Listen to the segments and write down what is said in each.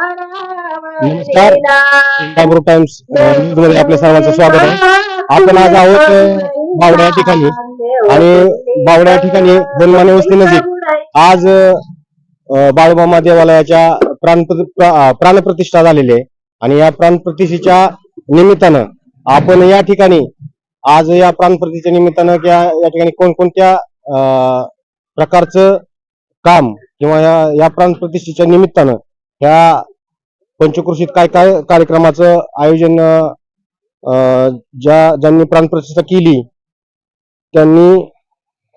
नमस्कार. इंदापूर टाइम्स न्यूजमध्ये आपल्या सर्वांचं स्वागत आहे. आपण आज आहोत बावड्या या ठिकाणी. आणि बावड्या या ठिकाणी हनुमान वस्ती नजीक आज अ, बाळूमामा देवालयाच्या प्राण प्राणप्रतिष्ठा झालेली आहे. आणि या प्राणप्रतिष्ठेच्या निमित्तानं आपण या ठिकाणी आज या प्राणप्रतिष्ठेच्या निमित्तानं किंवा या ठिकाणी कोणकोणत्या प्रकारचं काम किंवा या या प्राणप्रतिष्ठेच्या निमित्तानं ह्या पंचकृषीत काय काय कार्यक्रमाचं आयोजन अं, ज्या ज्यांनी प्राणप्रतिष्ठा केली त्यांनी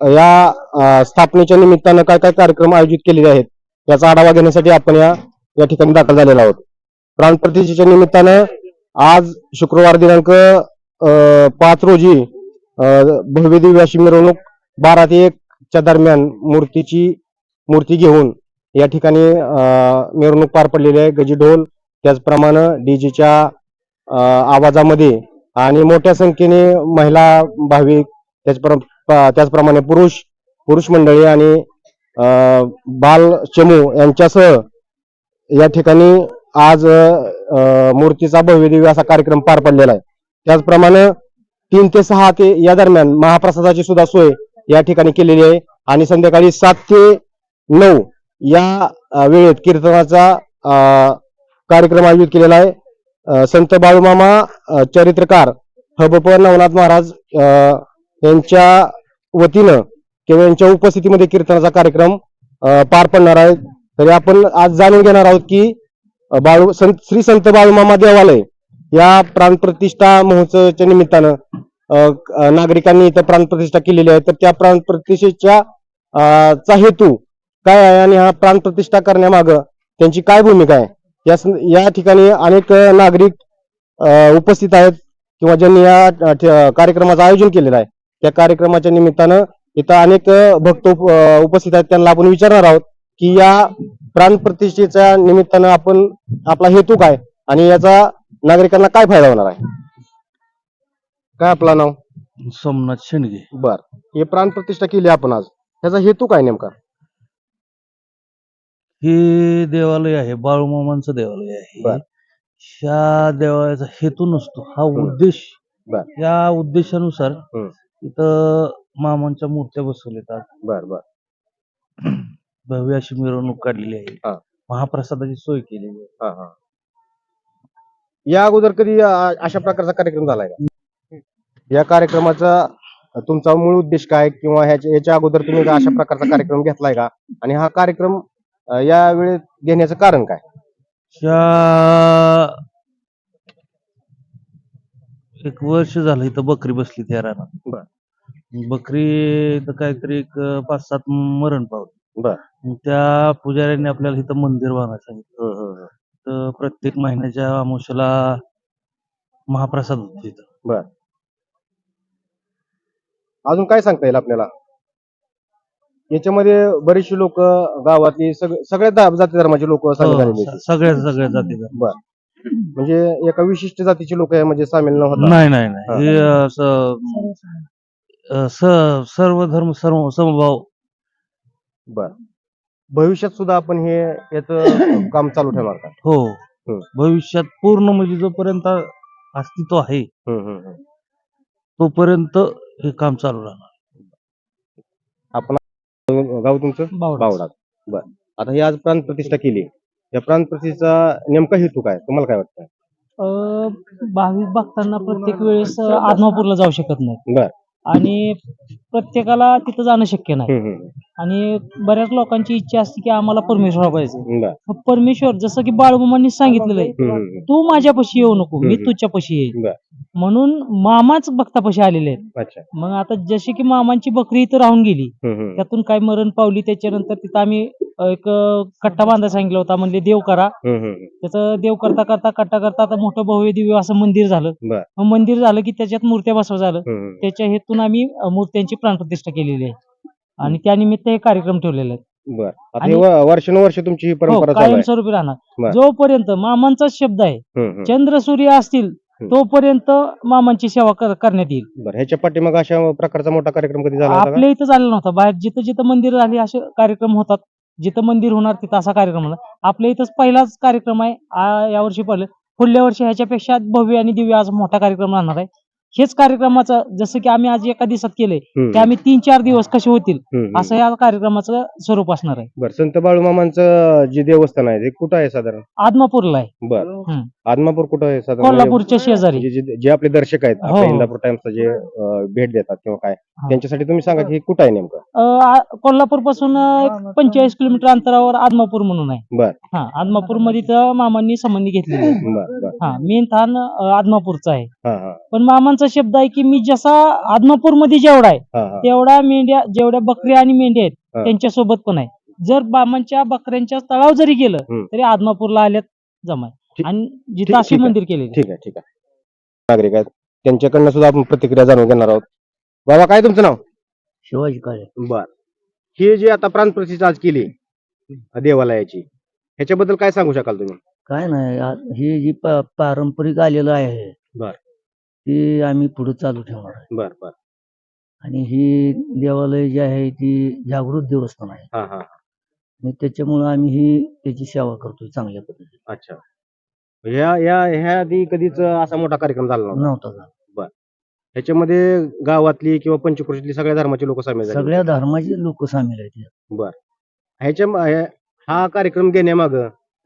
या स्थापनेच्या निमित्तानं काय काय कार्यक्रम आयोजित केलेले आहेत याचा आढावा घेण्यासाठी आपण या या ठिकाणी दाखल झालेलो आहोत. प्राणप्रतिष्ठेच्या निमित्तानं आज शुक्रवार दिनांक अं, पाच रोजी भव्य दिव्य मिरवणूक बारा ते एकच्या दरम्यान मूर्तीची मूर्ती घेऊन या ठिकाणी मिरवणूक पार पडलेली आहे. गजी ढोल त्याचप्रमाणे डीजीच्या आवाजामध्ये आणि मोठ्या संख्येने महिला भाविक त्याचप्र त्याचप्रमाणे पुरुष पुरुष मंडळी आणि बाल चमू यांच्यासह या ठिकाणी आज मूर्तीचा भव्यदिव्य असा कार्यक्रम पार पडलेला आहे. त्याचप्रमाणे तीन ते सहा ते या दरम्यान महाप्रसादाची सुद्धा सोय या ठिकाणी केलेली आहे. आणि संध्याकाळी सात ते नऊ या वेळेत कीर्तनाचा कार्यक्रम आयोजित केलेला आहे. संत बाळूमामा चरित्रकार हबप नवनाथ महाराज यांच्या वतीनं किंवा यांच्या उपस्थितीमध्ये कीर्तनाचा कार्यक्रम पार पडणार आहे. तरी आपण आज जाणून घेणार आहोत की बाळू संत श्री संत बाळूमामा देवालय या प्राणप्रतिष्ठा महोत्सवाच्या निमित्तानं नागरिकांनी इथं प्राणप्रतिष्ठा केलेली आहे. तर त्या प्राणप्रतिष्ठेच्या चा हेतू काय आहे आणि हा प्राणप्रतिष्ठा करण्यामागं त्यांची काय भूमिका आहे? या ठिकाणी अनेक नागरिक उपस्थित आहेत किंवा ज्यांनी या कार्यक्रमाचं आयोजन केलेलं आहे. त्या कार्यक्रमाच्या निमित्तानं इथं अनेक भक्त उपस्थित आहेत. त्यांना आपण विचारणार आहोत की या प्राणप्रतिष्ठेच्या निमित्तानं आपण आपला हेतू काय आणि याचा नागरिकांना काय फायदा होणार आहे? काय आपलं नाव? सोमनाथ शेंडगे. बर. हे प्राणप्रतिष्ठा केली आपण आज. त्याचा हेतू काय नेमका? हे देवालय आहे बाळूमामांचं देवालय आहे बर. ह्या देवालयाचा हेतू नसतो हा हम्म. उद्देश बर. या उद्देशानुसार हम्म. इथं मामांच्या मूर्त्या बसवल्यात बर बर भव्य अशी मिरवणूक काढलेली आहे. महाप्रसादाची सोय केलेली आहे हा हा या अगोदर कधी अ, अशा प्रकारचा कार्यक्रम झालाय का या कार्यक्रमाचा तुमचा मूळ उद्देश काय किंवा ह्याच्या याच्या अगोदर तुम्ही का अशा प्रकारचा कार्यक्रम घेतलाय का आणि हा कार्यक्रम या वेळेत घेण्याचं कारण काय? एक वर्ष झालं इथं बकरी बसली त्या रानात. बर. बकरी इथं काहीतरी एक पाच सात मरण पावली. बर. मग त्या पुजाऱ्यांनी आपल्याला इथं मंदिर बांधायला सांगितलं. हम्म, हम्म, हम्म. तर प्रत्येक महिन्याच्या अमावस्याला महाप्रसाद होतो इथं. अजून काय सांगता येईल आपल्याला? याच्यामध्ये बरेचसे लोक गावातली सग- सगळ्या दा- जाती धर्माचे लोक सामील झालेले हो, आहेत. स- सगळ्या सगळ्या बर. म्हणजे एका विशिष्ट जातीचे लोक यामध्ये सामील न होता. नाही नाही हा. नाही. हे. असं अं, स- सर्व धर्म सर्व समभाव. बर. भविष्यात सुद्धा आपण हे याच काम चालू ठेवणार का? हो. हम्म. भविष्यात पूर्ण म्हणजे जोपर्यंत अस्तित्व आहे हम्म, हम्म, हम्म. तोपर्यंत हे काम चालू राहणार. आपण गाव तुमचं? बावडा. बर. आता ही आज प्राण प्रतिष्ठा केली. या प्राण प्रतिष्ठेचा नेमका हेतू काय? तुम्हाला काय वाटतं अ, भाविक भक्तांना प्रत्येक वेळेस अ, आदमापूरला जाऊ शकत नाही बर. आणि प्रत्येकाला तिथं जाणं शक्य नाही. आणि बऱ्याच लोकांची इच्छा असते की आम्हाला परमेश्वर पाहिजे मग परमेश्वर जसं की बाळूमामांनी सांगितलेलं आहे तू माझ्यापाशी येऊ नको मी. तुझ्यापाशी येईल म्हणून मामाच भक्तापाशी आलेले आहेत. मग आता जशी की मामांची बकरी इथं राहून गेली. त्यातून काय मरण पावली त्याच्यानंतर तिथं आम्ही एक कट्टा बांधायला सांगितला होता. म्हणले देव करा. हम्म, हम्म, हम्म. त्याचं देव करता करता कट्टा करता आता मोठं भव्य दिव्य असं मंदिर झालं. बर. मग मंदिर झालं की त्याच्यात मूर्त्या बसवा झालं. हम्म, हम्म. त्याच्या हेतून आम्ही अ, मूर्त्यांची प्राणप्रतिष्ठा केलेली आहे. आणि त्यानिमित्त हे कार्यक्रम ठेवलेले आहेत. बर. आता आणि- व- वर्षानुवर्ष तुमची ही हो परंपरा चालू आहे. कायमस्वरूपी बर. राहणार जोपर्यंत मामांचाच शब्द आहे हम्म, हम्म. चंद्र सूर्य असतील तोपर्यंत मामांची सेवा कर- करण्यात येईल. बर ह्याच्या पाठीमाग अशा प्रकारचा मोठा कार्यक्रम कधी झाला होता का? आपल्या इथं झालेला नव्हता. बाहेर जिथं जिथं मंदिर झाली असे कार्यक्रम होतात. जिथं मंदिर होणार तिथं असा कार्यक्रम होणार. आपल्या इथंच पहिलाच कार्यक्रम आहे. आ- यावर्षी पडलं पुढल्या वर्षी ह्याच्यापेक्षा भव्य आणि दिव्य आज मोठा कार्यक्रम राहणार आहे. हेच कार्यक्रमाचं जसं की आम्ही आज एका दिवसात केलंय. की आम्ही तीन चार दिवस कसे होतील. असं या कार्यक्रमाचं स्वरूप असणार आहे. बर संत बाळूमामांचं जे देवस्थान आहे ते कुठं आहे साधारण? आदमापूरला आहे. बर. आदमापूर कुठं आहे साधारण? म्हणजे कोल्हापूरच्या शेजारी. जे- जे जे आपले दर्शक आहेत आपल्या हो. इंदापूर टाइम्सला जे अं, भेट देतात किंवा काय हा. त्यांच्यासाठी तुम्ही सांगा की हे कुठं आहे नेमकं? कोल्हापूरपासून एक पंचेचाळीस किलोमीटर अंतरावर आदमापूर म्हणून आहे. बर. हा आदमापूरमध्ये तर मामांनी संबंधी घेतलेली आहे. बर बर. हा मेन थान अं, आदमापूरचा आहे. हा हा. पण मामांचा शब्द आहे की मी जसा आदमापूरमध्ये जेवढा आहे तेवढा मेंढ्या जेवढ्या बकऱ्या आणि मेंढ्या आहेत हा. त्यांच्यासोबत पण आहे. जर बामांच्या बकऱ्यांच्या तळाव जरी गेलं. तरी आदमापूरला आल्यात जमाय. आणि जिथं अशी ठीक आहे. मंदिर केलेली ठीक आहे ठीक आहे. नागरिक आहेत. त्यांच्याकडनं सुद्धा आपण प्रतिक्रिया जाणून घेणार आहोत. बाबा काय तुमचं नाव? शिवाजी काळे. बर. ही जी आता प्राण प्रतिष्ठा आज केली देवालयाची ह्याच्याबद्दल काय सांगू शकाल तुम्ही? काय नाही हे जी पारंपरिक आलेलं आहे बर. ते आम्ही पुढे चालू ठेवणार आहे. बर बर. आणि ही देवालय जे आहे ती जागृत देवस्थान आहे. हा हा आणि त्याच्यामुळे आम्ही ही त्याची सेवा करतोय चांगल्या पद्धतीने. अच्छा. ह्या या ह्या आधी कधीच असा मोठा कार्यक्रम झाला नव्हता? नव्हता झाला. ह्याच्यामध्ये गावातली किंवा पंचकृषीतली सगळ्या धर्माचे लोक सामील झाले. सगळ्या धर्माचे लोक सामील आहेत. यात. ह्याच्या ह्या- हा कार्यक्रम घेण्यामाग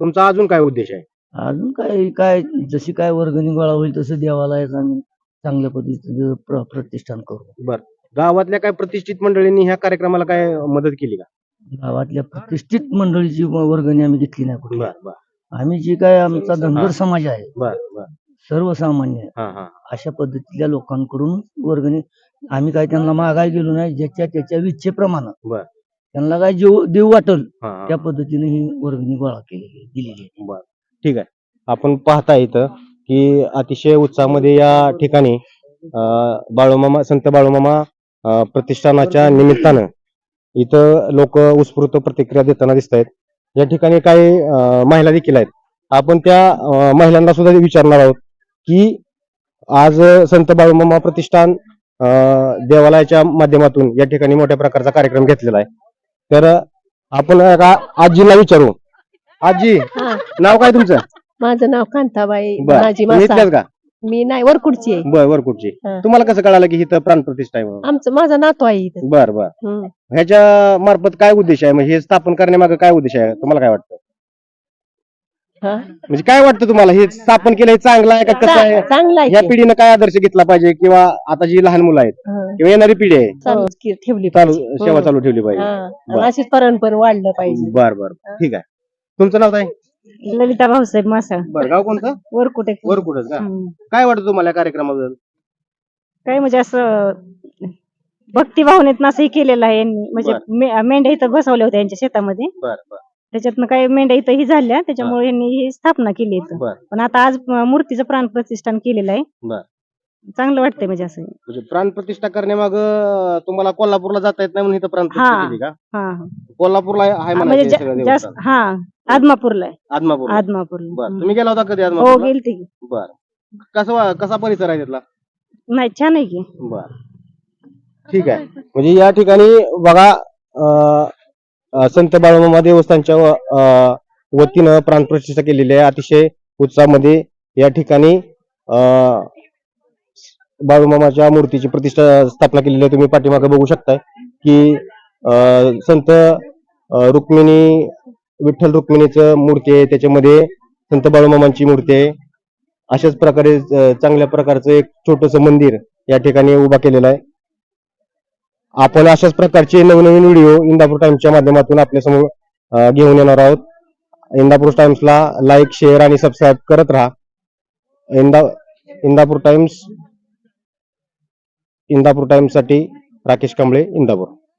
तुमचा अजून काय उद्देश आहे? अजून काय काय जशी काय वर्गणी गोळा होईल तसं देवालयाचं आम्ही चांगल्या पद्धतीचं प्र- प्रतिष्ठान करू. गावातल्या काय प्रतिष्ठित मंडळींनी ह्या कार्यक्रमाला काय मदत केली का? गावातल्या प्रतिष्ठित मंडळीची वर्गणी आम्ही घेतली नाही बर बर. आम्ही जी काय आमचा धनगर. समाज आहे बर बर. सर्वसामान्य हा हा. अशा पद्धतीतल्या लोकांकडून वर्गणी आम्ही काय त्यांना मागाय गेलो नाही ज्याच्या त्याच्या इच्छेप्रमाणे. बर. त्यांना काय जीव देऊ वाटल हा हा. त्या पद्धतीने ही वर्गणी गोळा केलेली आहे, दिलेली आहे ठीक आहे. आपण पाहता इथं की अतिशय उत्साहामध्ये या ठिकाणी अं, बाळूमामा संत बाळूमामा अं, प्रतिष्ठानाच्या निमित्तानं इथं लोक उत्स्फूर्त प्रतिक्रिया देताना दिसत आहेत या ठिकाणी काही अं, महिला देखील आहेत. आपण त्या अं, महिलांना सुद्धा विचारणार आहोत की आज संत बाळूमामा प्रतिष्ठान अं, देवालयाच्या माध्यमातून या ठिकाणी मोठ्या प्रकारचा कार्यक्रम घेतलेला आहे. तर आपण एका आजीला विचारू. आजी नाव काय तुमचं? माझं नाव कांताबाई बर. माझी तुम्ही मासा. इथल्याच का? मी नाही वरकुडची आहे. बर हा. तुम्हाला कसं कळालं की इथं प्राण प्रतिष्ठा आहे म्हणून? आमचं माझा नातू आहे इथं. बर बर. हम्म. ह्याच्या मार्फत काय उद्देश आहे? म्हणजे हे स्थापन करण्यामागे काय उद्देश आहे? तुम्हाला काय वाटतं? हा? म्हणजे काय वाटतं तुम्हाला? हे स्थापन केलं हे चांगलं आहे का कसं आहे? चा- चांगला आहे या की. पिढीनं काय आदर्श घेतला पाहिजे? किंवा आता जी लहान मुलं आहेत हा. किंवा येणारी पिढी आहे चालूच की ठेवली चालू पाहिजे. सेवा हम्म. चालू ठेवली हा. पाहिजे आणि बर. अशीच परंपर वाढलं पाहिजे. बर बर. ठीक आहे. तुमचं नाव काय ललिता भाऊसाहेब मासा. बरं गाव कोणतं? वर कुठे? वर कुठं का काय वाटतं तुम्हाला या कार्यक्रमाबद्दल? काय म्हणजे असं भक्ती असं हे केलेलं आहे यांनी. म्हणजे मे- मेंढ्या इथं बसवल्या होत्या यांच्या शेतामध्ये. बर बर. त्याच्यातनं काही मेंढ्या इथं ही झाल्या त्याच्यामुळे यांनी ही स्थापना केली इथं. बर. पण आता आज मूर्तीचं प्राण प्रतिष्ठान केलेलं आहे. बर. चांगलं वाटतंय म्हणजे असं. म्हणजे प्राण प्रतिष्ठा करण्यामाग तुम्हाला कोल्हापूरला जाता येत नाही म्हणून इथं प्राण प्रतिष्ठा हा. केली का? हा हा. कोल्हापूरला आहे म्हणा म्हणजे ते जा- सगळं जास्त देवस्थान. हा आदमापूरला आहे. आदमापूर आदमापूरला. बर हम्म. तुम्ही गेला होता कधी हो आदमापूरला गेलते की. बर. कसं वा- कसा परिसर आहे तिथला? नाही छान आहे की. बर. ठीक आहे. म्हणजे या ठिकाणी बघा अं, अं, संत बाळूमामा देवस्थानच्या अं, वतीनं प्राणप्रतिष्ठा केलेली आहे. अतिशय उत्साहामध्ये या ठिकाणी अं, बाळूमामाच्या मूर्तीची प्रतिष्ठा स्थापना केलेली आहे. तुम्ही पाठीमागे बघू शकताय की अं, संत अं, रुक्मिणी विठ्ठल रुक्मिणीचं मूर्ती आहे. त्याच्यामध्ये संत बाळूमामांची मूर्ती आहे. अशाच प्रकारे अं, चांगल्या प्रकारचं एक छोटस मंदिर या ठिकाणी उभा केलेलं आहे. आपण अशाच प्रकारचे नवनवीन व्हिडिओ इंदापूर टाइम्सच्या माध्यमातून आपल्यासमोर अं, घेऊन येणार आहोत. इंदापूर टाइम्सला लाईक शेअर आणि सबस्क्राईब करत राहा. इंदा इंदापूर टाइम्स इंदापूर टाइम्ससाठी राकेश कांबळे इंदापूर.